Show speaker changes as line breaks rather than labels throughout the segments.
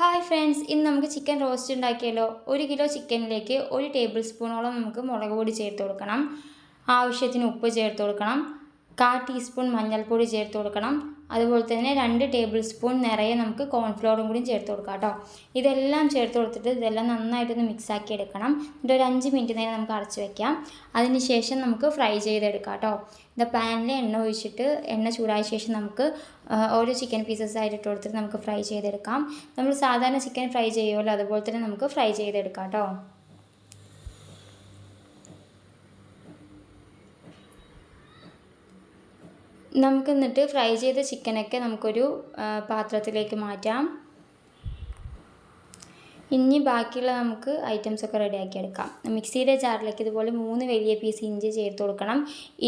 Hi friends ഇന്ന് നമുക്ക് chicken roast ഉണ്ടാക്കിയല്ലോ ഒരു കിലോ ചിക്കനിലേക്ക് ഒരു ടേബിൾ സ്പൂണോളം നമുക്ക് മുളക് പൊടി ചേർത്ത് കൊടുക്കണം. ആവശ്യത്തിന് ഉപ്പ് ചേർത്ത് കൊടുക്കണം. കാ ടീസ്പൂൺ മഞ്ഞൾപ്പൊടി ചേർത്ത് കൊടുക്കണം. അതുപോലെ തന്നെ രണ്ട് ടേബിൾ സ്പൂൺ നിറയെ നമുക്ക് കോൺഫ്ലോറും കൂടി ചേർത്ത് കൊടുക്കാം കേട്ടോ. ഇതെല്ലാം ചേർത്ത് കൊടുത്തിട്ട് ഇതെല്ലാം നന്നായിട്ടൊന്ന് മിക്സാക്കി എടുക്കണം. എന്നിട്ട് ഒരു അഞ്ച് മിനിറ്റ് നേരം നമുക്ക് അടച്ച് വെക്കാം. അതിന് ശേഷം നമുക്ക് ഫ്രൈ ചെയ്തെടുക്കാം കേട്ടോ. ഇത് പാനിൽ എണ്ണ ഒഴിച്ചിട്ട് എണ്ണ ചൂടായ ശേഷം നമുക്ക് ഓരോ ചിക്കൻ പീസസ് ആയിട്ട് ഇട്ട് കൊടുത്തിട്ട് നമുക്ക് ഫ്രൈ ചെയ്തെടുക്കാം. നമ്മൾ സാധാരണ ചിക്കൻ ഫ്രൈ ചെയ്യുമല്ലോ അതുപോലെ തന്നെ നമുക്ക് ഫ്രൈ ചെയ്തെടുക്കാം കേട്ടോ. നമുക്ക് എന്നിട്ട് ഫ്രൈ ചെയ്ത ചിക്കനൊക്കെ നമുക്കൊരു പാത്രത്തിലേക്ക് മാറ്റാം. ഇനി ബാക്കിയുള്ള നമുക്ക് ഐറ്റംസ് ഒക്കെ റെഡിയാക്കി എടുക്കാം. മിക്സിയുടെ ജാറിലേക്ക് ഇതുപോലെ മൂന്ന് വലിയ പീസ് ഇഞ്ചി ചേർത്ത് കൊടുക്കണം.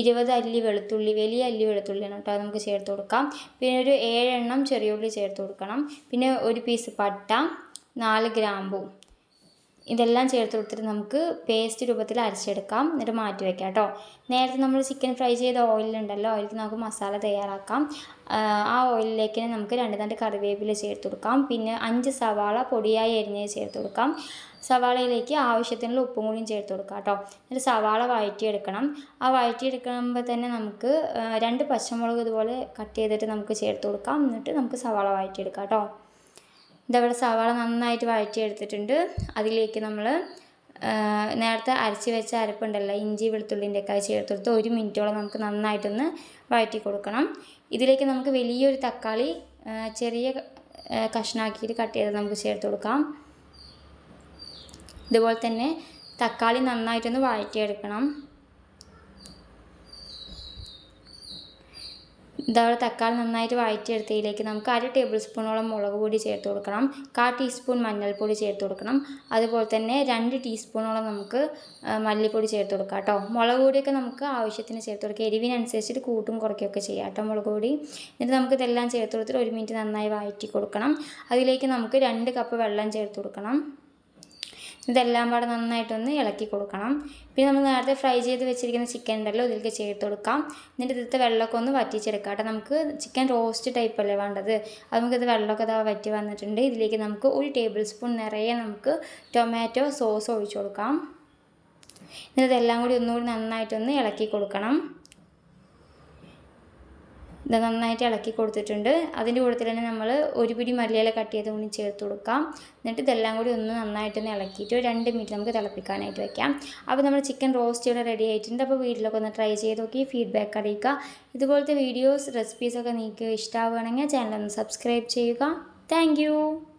ഇരുപത് അല്ലി വെളുത്തുള്ളി വലിയ അല്ലി വെളുത്തുള്ളിയാണ് കേട്ടോ നമുക്ക് ചേർത്ത് കൊടുക്കാം. പിന്നെ ഒരു ഏഴെണ്ണം ചെറിയുള്ളി ചേർത്ത് കൊടുക്കണം. പിന്നെ ഒരു പീസ് പട്ട നാല് ഗ്രാമ്പു. ഇതെല്ലാം ചേർത്ത് കൊടുത്തിട്ട് നമുക്ക് പേസ്റ്റ് രൂപത്തിൽ അരച്ചെടുക്കാം. എന്നിട്ട് മാറ്റി വെക്കാം കേട്ടോ. നേരത്തെ നമ്മൾ ചിക്കൻ ഫ്രൈ ചെയ്ത ഓയിലുണ്ടല്ലോ ഓയിലിൽ നമുക്ക് മസാല തയ്യാറാക്കാം. ആ ഓയിലിലേക്ക് നമുക്ക് രണ്ട് രണ്ട് കറിവേപ്പില ചേർത്ത് കൊടുക്കാം. പിന്നെ അഞ്ച് സവാള പൊടിയായി അരിഞ്ഞ് ചേർത്ത് കൊടുക്കാം. സവാളയിലേക്ക് ആവശ്യത്തിനുള്ള ഉപ്പും കൂടിയും ചേർത്ത് കൊടുക്കാം കേട്ടോ. എന്നിട്ട് സവാള വഴറ്റിയെടുക്കണം. ആ വഴറ്റിയെടുക്കുമ്പോൾ തന്നെ നമുക്ക് രണ്ട് പച്ചമുളക് ഇതുപോലെ കട്ട് ചെയ്തിട്ട് നമുക്ക് ചേർത്ത് കൊടുക്കാം. എന്നിട്ട് നമുക്ക് സവാള വഴറ്റിയെടുക്കാം കേട്ടോ. ഇതവിടെ സവാള നന്നായിട്ട് വഴറ്റിയെടുത്തിട്ടുണ്ട്. അതിലേക്ക് നമ്മൾ നേരത്തെ അരച്ച് വെച്ച അരപ്പുണ്ടല്ലോ ഇഞ്ചി വെളുത്തുള്ളിന്റെ ഒക്കെ ചേർത്ത് ഒരു മിനിറ്റോളം നമുക്ക് നന്നായിട്ടൊന്ന് വഴറ്റി കൊടുക്കണം. ഇതിലേക്ക് നമുക്ക് വലിയൊരു തക്കാളി ചെറിയ കഷ്ണാക്കിയിട്ട് കട്ട് ചെയ്ത് നമുക്ക് ചേർത്ത് കൊടുക്കാം. ഇതുപോലെ തന്നെ തക്കാളി നന്നായിട്ടൊന്ന് വഴറ്റിയെടുക്കണം. ഇതവിടെ തക്കാളി നന്നായിട്ട് വഴറ്റിയെടുത്തതിലേക്ക് നമുക്ക് അര ടേബിൾ സ്പൂണോളം മുളക് പൊടി ചേർത്ത് കൊടുക്കണം. കാ ടീസ്പൂൺ മഞ്ഞൾപ്പൊടി ചേർത്ത് കൊടുക്കണം. അതുപോലെ തന്നെ രണ്ട് ടീസ്പൂണോളം നമുക്ക് മല്ലിപ്പൊടി ചേർത്ത് കൊടുക്കാം കേട്ടോ. മുളക് പൊടിയൊക്കെ നമുക്ക് ആവശ്യത്തിന് ചേർത്ത് കൊടുക്കുക എരിവിനനുസരിച്ചിട്ട് കൂട്ടും കുറയ്ക്കുകയൊക്കെ ചെയ്യാം കേട്ടോ മുളക് പൊടി. എന്നിട്ട് നമുക്ക് ഇതെല്ലാം ചേർത്ത് കൊടുത്തിട്ട് ഒരു മിനിറ്റ് നന്നായി വഴറ്റി കൊടുക്കണം. അതിലേക്ക് നമുക്ക് രണ്ട് കപ്പ് വെള്ളം ചേർത്ത് കൊടുക്കണം. ഇതെല്ലാം പാടെ നന്നായിട്ടൊന്ന് ഇളക്കി കൊടുക്കണം. പിന്നെ നമ്മൾ നേരത്തെ ഫ്രൈ ചെയ്ത് വെച്ചിരിക്കുന്ന ചിക്കൻ ഉണ്ടല്ലോ ഇതിലേക്ക് ചേർത്ത് കൊടുക്കാം. എന്നിട്ട് ഇതിലത്തെ വെള്ളമൊക്കെ ഒന്ന് വറ്റിച്ചെടുക്കാം. കേട്ടോ നമുക്ക് ചിക്കൻ റോസ്റ്റ് ടൈപ്പ് അല്ലേ വേണ്ടത്? അത് നമുക്കിത് വെള്ളമൊക്കെ ഇതാ വറ്റി വന്നിട്ടുണ്ട്. ഇതിലേക്ക് നമുക്ക് ഒരു ടേബിൾ സ്പൂൺ നിറയെ നമുക്ക് ടൊമാറ്റോ സോസ് ഒഴിച്ചു കൊടുക്കാം. എന്നിട്ട് ഇതെല്ലാം കൂടി ഒന്നുകൂടി നന്നായിട്ടൊന്ന് ഇളക്കി കൊടുക്കണം. ഇത് നന്നായിട്ട് ഇളക്കി കൊടുത്തിട്ടുണ്ട്. അതിന്റെ കൂട്ടത്തിൽ തന്നെ നമ്മൾ ഒരു പിടി മല്ലിയില കട്ട് ചെയ്ത് കൂടി ചേർത്ത് കൊടുക്കാം. എന്നിട്ട് ഇതെല്ലാം കൂടി ഒന്ന് നന്നായിട്ടൊന്ന് ഇളക്കിയിട്ട് ഒരു രണ്ട് മിനിറ്റ് നമുക്ക് തിളപ്പിക്കാനായിട്ട് വെക്കാം. അപ്പോൾ നമ്മൾ ചിക്കൻ റോസ്റ്റ് ഇവിടെ റെഡി ആയിട്ടുണ്ട്. അപ്പോൾ വീട്ടിലൊക്കെ ഒന്ന് ട്രൈ ചെയ്ത് നോക്കി ഫീഡ്ബാക്ക് അറിയിക്കുക. ഇതുപോലത്തെ വീഡിയോസ് റെസിപ്പീസൊക്കെ നിങ്ങൾക്ക് ഇഷ്ടമാവുകയാണെങ്കിൽ ചാനൽ ഒന്ന് സബ്സ്ക്രൈബ് ചെയ്യുക. താങ്ക്